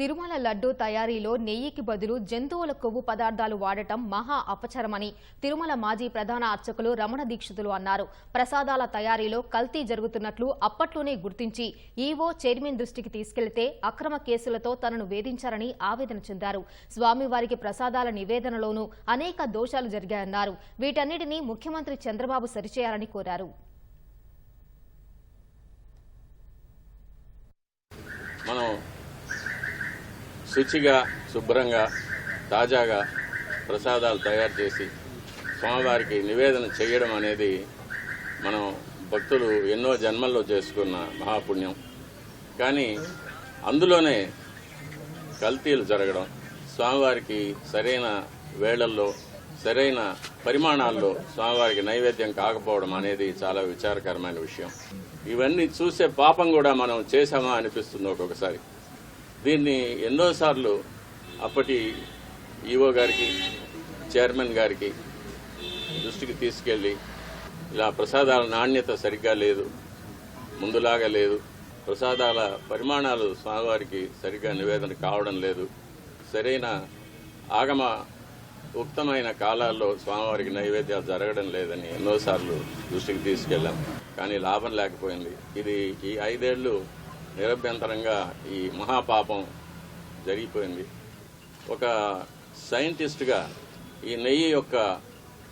తిరుమల లడ్డూ తయారీలో నెయ్యికి బదులు జంతువుల కొవ్వు పదార్థాలు వాడటం మహా అపచరమని తిరుమల మాజీ ప్రధాన అర్చకులు రమణ దీక్షితులు అన్నారు. ప్రసాదాల తయారీలో కల్తీ జరుగుతున్నట్లు అప్పట్లోనే గుర్తించి ఈవో చైర్మన్ దృష్టికి తీసుకెళ్తే అక్రమ కేసులతో తనను వేధించారని ఆవేదన చెందారు. స్వామివారికి ప్రసాదాల నివేదనలోనూ అనేక దోషాలు జరిగాయన్నారు. వీటన్నిటినీ ముఖ్యమంత్రి చంద్రబాబు సరిచేయాలని కోరారు మనం శుచిగా శుభ్రంగా తాజాగా ప్రసాదాలు తయారు చేసి స్వామివారికి నివేదన చేయడం అనేది మనం భక్తులు ఎన్నో జన్మల్లో చేసుకున్న మహాపుణ్యం. కానీ అందులోనే కల్తీలు జరగడం స్వామివారికి సరైన వేళల్లో సరైన పరిమాణాల్లో స్వామివారికి నైవేద్యం కాకపోవడం అనేది చాలా విచారకరమైన విషయం. ఇవన్నీ చూసే పాపం కూడా మనం చేశామా అనిపిస్తుంది ఒక్కొక్కసారి. దీన్ని ఎన్నోసార్లు అప్పటి ఈవో గారికి చైర్మన్ గారికి దృష్టికి తీసుకెళ్ళి ఇలా ప్రసాదాల నాణ్యత సరిగ్గా లేదు ముందులాగా లేదు ప్రసాదాల పరిమాణాలు స్వామివారికి సరిగ్గా నివేదన కావడం లేదు సరైన ఆగమ ఉక్తమైన కాలాల్లో స్వామివారికి నైవేద్యాలు జరగడం లేదని ఎన్నోసార్లు దృష్టికి తీసుకెళ్ళాం. కానీ లాభం లేకపోయింది. ఇది ఈ ఐదేళ్ళు నిరభ్యంతరంగా ఈ మహాపాపం జరిగిపోయింది. ఒక సైంటిస్ట్గా ఈ నెయ్యి యొక్క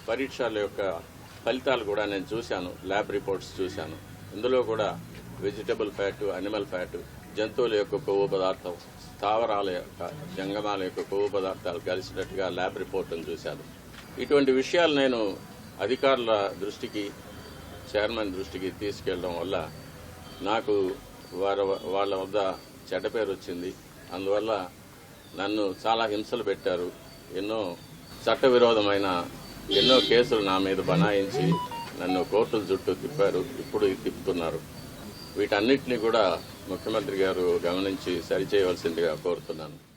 పరీక్షల యొక్క ఫలితాలు కూడా నేను చూశాను ల్యాబ్ రిపోర్ట్స్ చూశాను. ఇందులో కూడా వెజిటబుల్ ఫ్యాట్ అనిమల్ ఫ్యాట్ జంతువుల యొక్క కొవ్వు పదార్థం స్థావరాల యొక్క జంగమాల యొక్క కొవ్వు పదార్థాలు కలిసినట్టుగా ల్యాబ్ రిపోర్ట్ను చూశాను. ఇటువంటి విషయాలు నేను అధికారుల దృష్టికి చైర్మన్ దృష్టికి తీసుకెళ్ళడం వల్ల నాకు వారి వాళ్ళ వద్ద చెడ్డ పేరు వచ్చింది. అందువల్ల నన్ను చాలా హింసలు పెట్టారు. ఎన్నో చట్టవిరోధమైన ఎన్నో కేసులు నా మీద బనాయించి నన్ను కోర్టుల చుట్టూ తిప్పారు. ఇప్పుడు తిప్పుతున్నారు. వీటన్నిటిని కూడా ముఖ్యమంత్రి గారు గమనించి సరిచేయవలసిందిగా కోరుతున్నాను.